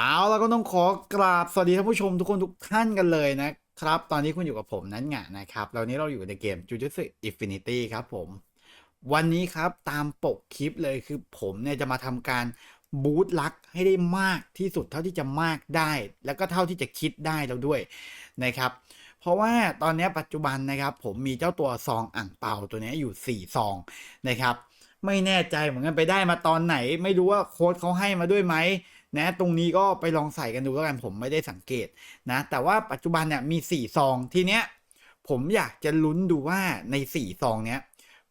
เอาแล้วก็ต้องขอกราบสวัสดีท่านผู้ชมทุกคนทุกท่านกันเลยนะครับ ตอนนี้คุณอยู่กับผมนั้นไงนะครับแล้วนี้เราอยู่ในเกม Jujutsu Infinity ครับผม วันนี้ครับตามปกคลิปเลยคือผมเนี่ยจะมาทำการบูตลักให้ได้มากที่สุดเท่าที่จะมากได้ แล้วก็เท่าที่จะคิดได้แล้วด้วยนะครับ เพราะว่าตอนนี้ปัจจุบันนะครับ ผมมีเจ้าตัวซองอ่างเปาตัวนี้อยู่ 4 ซองนะครับ ไม่แน่ใจเหมือนกันไปได้มาตอนไหน ไม่รู้ว่าโค้ดเขาให้มาด้วยไหม นะ ตรงนี้ก็ไปลองใส่กันดูแล้วกันผมไม่ได้สังเกตนะ แต่ว่าปัจจุบันเนี่ยมี 4 ซองทีเนี้ยผมอยากจะลุ้นดูว่าใน 4 ซองเนี้ย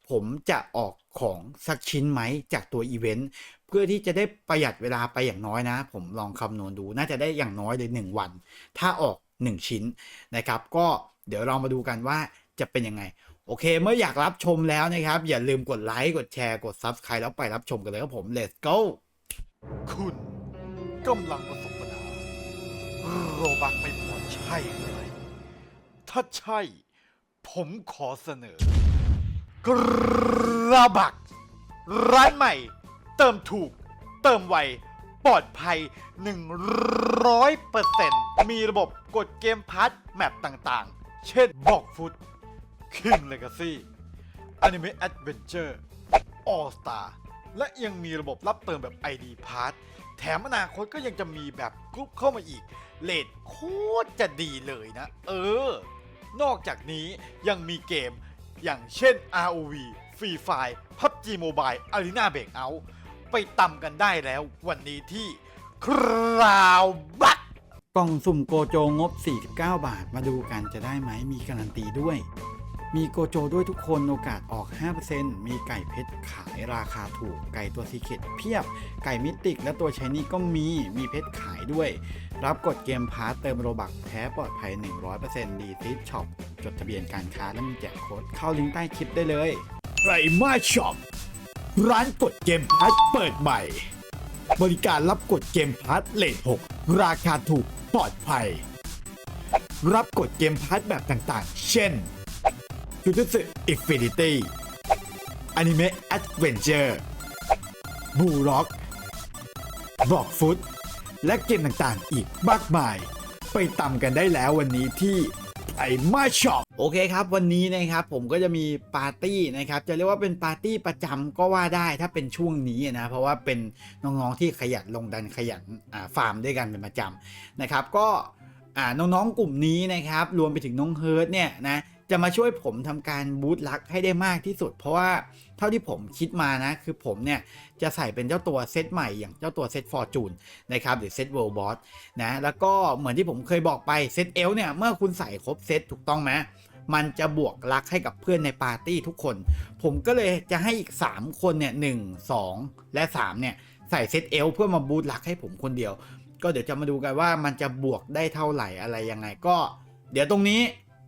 ผมจะออกของสักชิ้นไหมจากตัวอีเวนต์เพื่อที่จะได้ประหยัดเวลาไปอย่างน้อยนะ ผมลองคำนวณดูน่าจะได้อย่างน้อยเลย1วัน ถ้าออก 1 ชิ้นนะครับ ก็เดี๋ยวเรามาดูกันว่าจะเป็นยังไง โอเค เมื่ออยากรับชมแล้วนะครับ อย่าลืมกดไลค์กดแชร์กด Subscribe แล้วไปรับชมกันเลยครับผม let's go คุณ กำลังประสบปัญหา โรบักไม่พอใช่ไหมถ้าใช่ ผมขอเสนอ กระบัก ร้านใหม่ เติมถูก เติมไว ปลอดภัย 100%มีระบบกดเกมพาร์ทแมปต่างๆ เช่นบอกฟุต King Legacy Anime Adventure All Star และยังมีระบบรับเติมแบบ ID Pass แถมอนาคตก็ยังจะมีแบบกรุ๊ปเข้ามาอีก เลทโคตรจะดีเลยนะ เออ นอกจากนี้ยังมีเกมอย่างเช่น ROV Free Fire PUBG Mobile Arena Breakout ไปตำกันได้แล้ววันนี้ที่คราวบัตกล่องสุ่มโกโจงบ 49 บาทมาดูกันจะได้ไหมมีการันตีด้วย มีโกโจด้วยทุกคนโอกาสออก 5%มีไก่เพชรขายราคาถูก ไก่ตัวซีเคตเพียบ ไก่มิติกและตัวชายนี่ก็มี มีเพชรขายด้วย รับกดเกมพาร์ตเติมโรบักแท้ปลอดภัย 100%ดีซิช็อปจดทะเบียนการค้าและมีแจกโค้ดเข้าลิงก์ใต้คลิปได้เลยไรมาช็อปร้านกดเกมพาร์ตเปิดใหม่ บริการรับกดเกมพาร์ทเลท6ราคาถูกปลอดภัย รับกดเกมพาร์ทแบบต่างๆ เช่น Jujutsu Infinity Anime Adventure b u r o c k Rock Foot และเกมต่างๆ อีกมากมาย ไปตำกันได้แล้ววันนี้ที่ไอมาช็อปโอเคครับ วันนี้นะครับผมก็จะมีปาร์ตี้นะครับ จะเรียกว่าเป็นปาร์ตี้ประจำก็ว่าได้ถ้าเป็นช่วงนี้นะ เพราะว่าเป็นน้องๆที่ขยันลงดันขยันฟาร์มด้วยกันเป็นประจำนะครับ ก็น้องๆกลุ่มนี้นะครับ รวมไปถึงน้องเฮิร์ตเนี่ยนะ จะมาช่วยผมทำการบูตลักให้ได้มากที่สุด เพราะว่าเท่าที่ผมคิดมานะ คือผมเนี่ย จะใส่เป็นเจ้าตัวเซตใหม่อย่างเจ้าตัวเซตฟอร์จูนนะครับ หรือเซตเวิลด์บอสนะ แล้วก็เหมือนที่ผมเคยบอกไปเซตเอลเนี่ย เมื่อคุณใส่ครบเซตถูกต้องไหมมันจะบวกลักให้กับเพื่อนในปาร์ตี้ทุกคน ผมก็เลยจะให้อีก 3 คนเนี่ยหนึ่งสองและ 3 เนี่ย ใส่เซตเอลเพื่อมาบูตลักให้ผมคนเดียว ก็เดี๋ยวจะมาดูกันว่ามันจะบวกได้เท่าไหร่อะไรยังไงก็ เดี๋ยวตรงนี้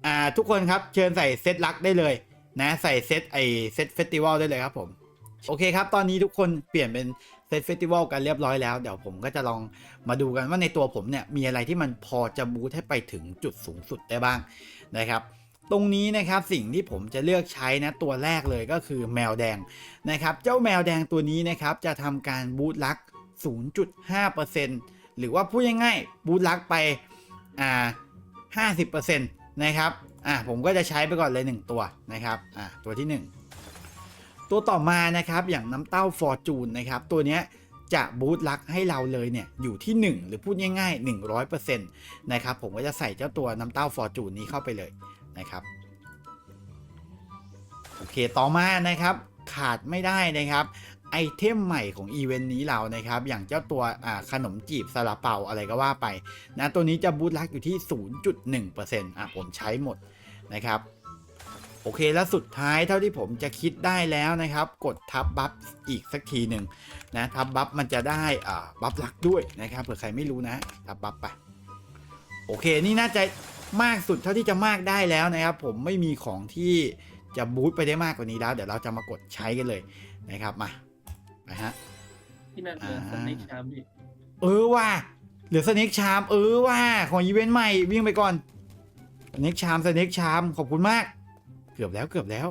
อ่าทุกคนครับเชิญใส่เซตลักได้เลยนะใส่เซตไอเซตเฟสติวัลได้เลยครับผม โอเคครับ ตอนนี้ทุกคนเปลี่ยนเป็นเซตเฟสติวัลกันเรียบร้อยแล้ว เดี๋ยวผมก็จะลองมาดูกันว่าในตัวผมเนี่ย มีอะไรที่มันพอจะบูทให้ไปถึงจุดสูงสุดได้บ้างนะครับตรงนี้นะครับสิ่งที่ผมจะเลือกใช้นะตัวแรกเลยก็คือแมวแดงนะครับ เจ้าแมวแดงตัวนี้นะครับจะทำการบูทลัก 0.5%หรือว่าพูดง่ายๆบูทลักไปอ่า50%น นะครับอ่าผมก็จะใช้ไปก่อนเลย 1 ตัวนะครับอ่าตัวที่ 1 ตัวต่อมานะครับอย่างน้ำเต้าฟอร์จูนนะครับตัวเนี้ยจะบูตลักให้เราเลยเนี่ยอยู่ที่ 1 หรือพูดง่ายๆ 100%นะครับผมก็จะใส่เจ้าตัวน้ำเต้าฟอร์จูนนี้เข้าไปเลยนะครับโอเคต่อมานะครับขาดไม่ได้นะครับ ไอเทมใหม่ของอีเวนต์นี้เรานะครับ อย่างเจ้าตัวขนมจีบซาลาเปาอะไรก็ว่าไปนะตัวนี้จะบูตลักอยู่ที่ 0.1%อะผมใช้หมดนะครับโอเคแล้วสุดท้ายเท่าที่ผมจะคิดได้แล้วนะครับ กดทับบัฟอีกสักทีหนึ่งนะทับบัฟมันจะได้อ่าบัฟลักด้วยนะครับเผื่อใครไม่รู้นะทับบัฟไปโอเคนี่น่าจะมากสุดเท่าที่จะมากได้แล้วนะครับ ผมไม่มีของที่จะบูตไปได้มากกว่านี้แล้ว เดี๋ยวเราจะมากดใช้กันเลยนะครับมา ไปฮะที่นั่นเหลือสอ่าเน็กชามพี่เออว่าเหลือสเน็กชามเออว่าของอีเวนต์ใหม่วิ่งไปก่อนสเน็กชามสเน็กชามขอบคุณมาก เกือบแล้วเกือบแล้ว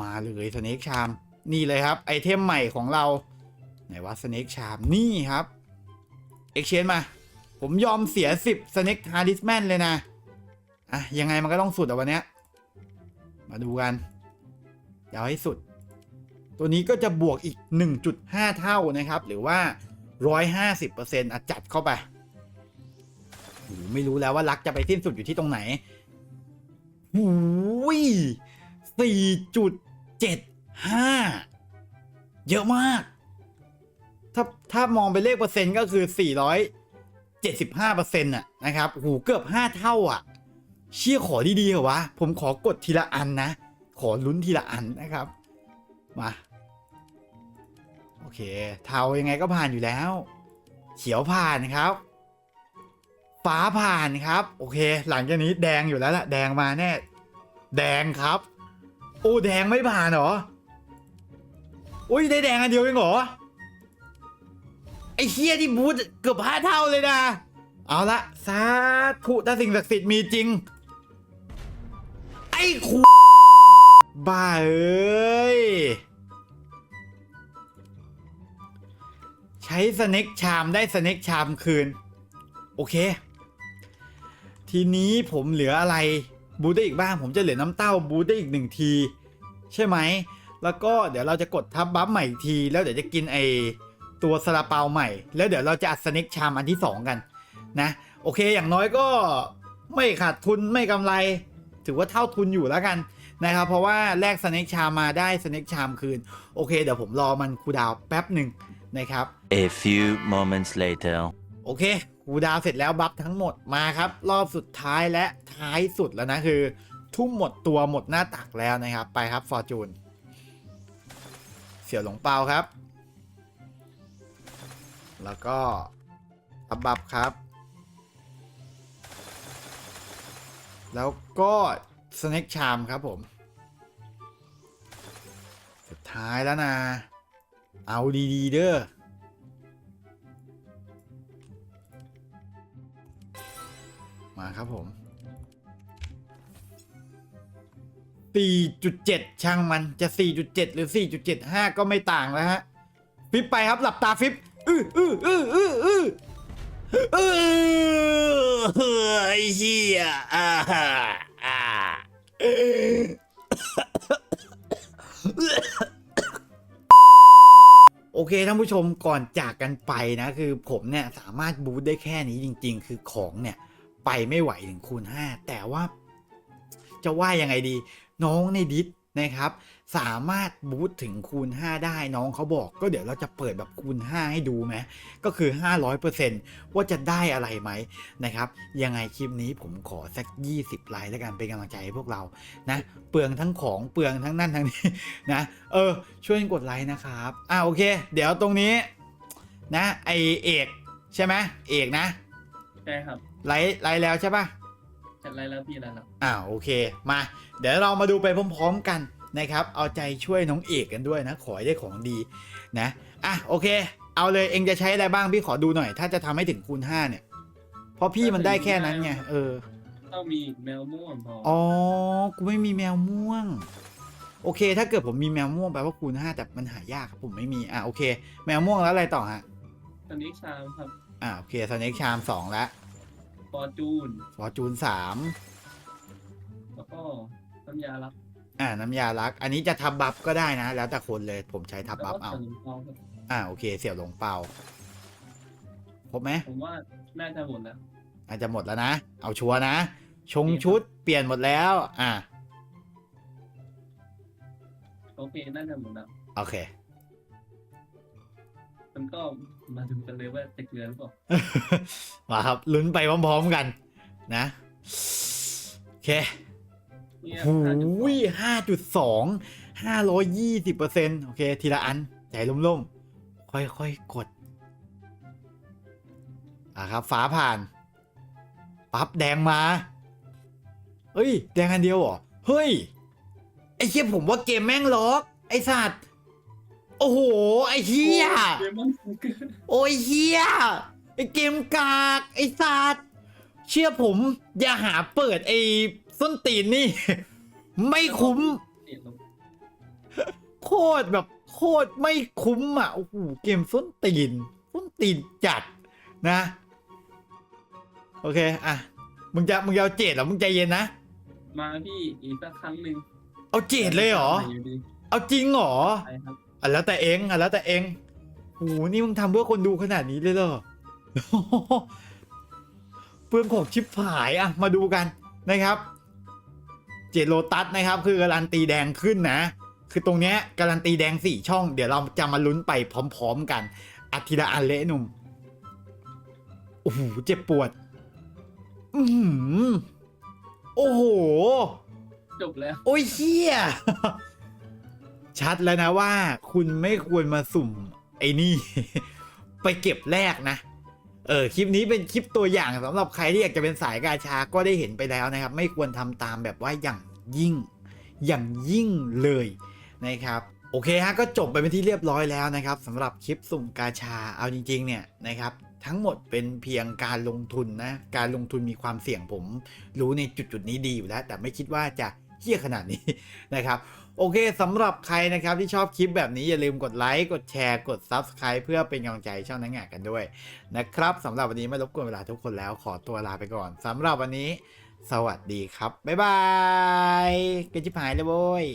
มาเลยสเน็กชาม นี่เลยครับ ไอเทมใหม่ของเราไหนว่าสเน็กชามนี่ครับ exchange มา ผมยอมเสีย10 snake talisman เลยนะอะยังไงมันก็ต้องสุดอะวันเนี้ยมาดูกันเดี๋ยวให้สุด ตัวนี้ก็จะบวกอีก 1.5 เท่านะครับ หรือว่า 150%อะจัดเข้าไปหไม่รู้แล้วว่ารักจะไปสิ้นสุดอยู่ที่ตรงไหนหูย4.75 เยอะมาก ถ้าถ้ามองเป็นเลขเปอร์เซ็นต์ก็คือ 475เปอร์เซ็นต์ะนะครับโหเกือบ 5 เท่าอะ เชี่ยขอดีๆเหรอวะ ผมขอกดทีละอันนะ ขอลุ้นทีละอันนะครับ มา เค เทายังไงก็ผ่านอยู่แล้ว เขียวผ่านครับ ฟ้าผ่านครับ โอเค หลังจากนี้แดงอยู่แล้วล่ะ แดงมาแน่ แดงครับ โอ้แดงไม่ผ่านหรอ อุ้ยได้แดงอันเดียวเองเหรอ ไอ้เฮียที่บูธเกือบห้าเท่าเลยนะ เอาละสาธุถ้าสิ่งศักดิ์สิทธิ์มีจริง ไอ้คูบ้าเอ้ย ใช้สเน็กชามได้สเน็กชามคืน โอเค ทีนี้ผมเหลืออะไรบูได้อีกบ้าง ผมจะเหลือน้ำเต้าบูได้อีกหนึ่งที ใช่ไหม แล้วก็เดี๋ยวเราจะกดทับบัฟใหม่อีกที แล้วเดี๋ยวจะกินไอตัวซาลาเปาใหม่ แล้วเดี๋ยวเราจะอัดสเน็กชามอันที่ 2 กันนะโอเคอย่างน้อยก็ไม่ขาดทุนไม่กำไร ถือว่าเท่าทุนอยู่แล้วกันนะครับ เพราะว่าแลกสเน็กชามมาได้สเน็กชามคืน โอเค เดี๋ยวผมรอมันคูดาวแป๊บหนึ่งนะครับ A few moments later. โอเคคูดาวเสร็จแล้วบัฟทั้งหมดมาครับ รอบสุดท้ายและท้ายสุดแล้วนะคือ ทุ่มหมดตัวหมดหน้าตักแล้วนะครับ ไปครับฟอร์จูนเสี่ยวหลงเปาครับ แล้วก็อับบับครับ แล้วก็สเน็กชามครับผม สุดท้ายแล้วนะ เอาดีๆเด้อ มาครับผม 4.7 ช่างมันจะ 4.7 หรือ 4.75 ก็ไม่ต่างแล้วฮะ ฟิปไปครับหลับตาฟิปอื้ออื้ออื้ออื้ออื้ออื้อไอ้เหี้ยอ่าอ่าโอเคท่านผู้ชมก่อนจากกันไปนะ คือผมเนี่ยสามารถบูทได้แค่นี้จริง ๆ คือของเนี่ย ไปไม่ไหวถึงคูณ 5 แต่ว่าจะว่ายังไงดี น้องในดิสนะครับ สามารถบูตถึงคูณ 5 ได้น้องเขาบอกก็เดี๋ยวเราจะเปิดแบบคูณ 5 ให้ดูไหมก็คือ 500%ว่าจะได้อะไรไหมนะครับ ยังไงคลิปนี้ผมขอสัก 20 ไลค์แล้วกันเป็นกำลังใจให้พวกเรานะ เปลืองทั้งของเปลืองทั้งนั่นทั้งนี้นะเออช่วยกดไลค์นะครับอ่าโอเค เดี๋ยวตรงนี้นะไอเอกใช่ไหมเอกนะใช่ครับ ไลค์ไลค์แล้วใช่ปะจัดไรแล้วพี่แล้วครับอ่าโอเคมา เดี๋ยวเรามาดูไปพร้อมๆกันนะครับ เอาใจช่วยน้องเอกกันด้วยนะ ขอให้ได้ของดีนะอะโอเค เอาเลยเองจะใช้อะไรบ้างพี่ขอดูหน่อย ถ้าจะทำให้ถึงคูณ5เนี่ยเพราะพี่มันได้แค่นั้นไงเออ ต้องมีแมวม่วงพออ๋อ กูไม่มีแมวม่วง โอเค ถ้าเกิดผมมีแมวม่วงแปลว่าคูณ5แต่มันหายากครับผมไม่มี อะโอเค แมวม่วงแล้วอะไรต่อฮะ ตอนนี้ชามครับ อะโอเคสเน็กชามสองแล้ว ฟอร์จูน ฟอร์จูนสามแล้วก็น้ำยาลับอ่า น้ำยาลัก อันนี้จะทับบัฟก็ได้นะ แล้วแต่คนเลยผมใช้ทับแล้วบัฟก็เอาเติมทองครับอ่า โอเค เสี่ยวหลงเปาครบไหมผมว่าน่าจะหมดแล้วอาจจะหมดแล้วนะ เอาชัวร์นะ ชงชุดเปลี่ยนหมดแล้ว อ่าโอเคน่าจะหมดแล้ว โอเค มันก็มาดูกันเลยว่าจะเกลือหรือเปล่ามาครับลุ้นไปพร้อมๆกัน นะโอเคเนี่ยหูห้าจุดสองยห้าจุดสองห้าร้อยยี่สิบเปอร์เซ็นโอเค ทีละอันใจล่มๆ ค่อยๆ กด อะครับฟ้าผ่าน ปั๊บแดงมาเฮ้ย แดงอันเดียวเหรอ เฮ้ย ไอ้เชี่ยผมว่าเกมแม่งล็อก ไอ้สัตว์ โอ้โห ไอ้เฮียเดมอนเกอร์โอ้ยเฮียไอเกมกาก ไอสัตว์เชื่อผมอย่าหาเปิดไอส้นตีนนี่ ไม่คุ้ม เนี่ยลงโคตรแบบโคตรไม่คุ้มอะโอ้โหเกมส้นตีนส้นตีนจัดนะ โอเค อะ มึงจะมึงจะเอาเจดเหรอมึงใจเย็นนะ มาพี่อีกสักครั้งหนึ่งเอาเจดเลยเหรอยู่ดีเอาจริงเหรอ ใช่ครับ อะแล้วแต่เองอะแล้วแต่เองโหนี่มึงทำเพื่อคนดูขนาดนี้เลยเหรอเปลืองของชิปหายอะมาดูกันนะครับ เจดโลตัสนะครับ คือการันตีแดงขึ้นนะ คือตรงเนี้ยการันตีแดงสี่ช่อง เดี๋ยวเราจะมาลุ้นไปพร้อม ๆ กันอาทิละอันเละหนุ่มโอ้โหเจ็บปวด อือหือโอ้โหจบแล้ว โอ้ยเฮีย ชัดแล้วนะว่าคุณไม่ควรมาสุ่มไอ้นี่ ไปเก็บแรกนะ เออคลิปนี้เป็นคลิปตัวอย่างสำหรับใครที่อยากจะเป็นสายกาชาก็ได้เห็นไปแล้วนะครับ ไม่ควรทำตามแบบว่าอย่างยิ่งอย่างยิ่งเลยนะครับโอเคฮะก็จบไปเป็นที่เรียบร้อยแล้วนะครับสำหรับคลิปสุ่มกาชาเอาจริงๆเนี่ยนะครับทั้งหมดเป็นเพียงการลงทุนนะการลงทุนมีความเสี่ยงผม รู้ในจุดๆนี้ดีอยู่แล้ว แต่ไม่คิดว่าจะ เฮี้ยขนาดนี้นะครับโอเคสำหรับใครนะครับที่ชอบคลิปแบบนี้อย่าลืมกดไลค์กดแชร์กด Subscribe เพื่อเป็นกำลังใจช่องนังงานกันด้วยนะครับสำหรับวันนี้ไม่รบกวนเวลาทุกคนแล้วขอตัวลาไปก่อนสำหรับวันนี้ สวัสดีครับ บ๊ายบายกันชิบหายเลยโว้ย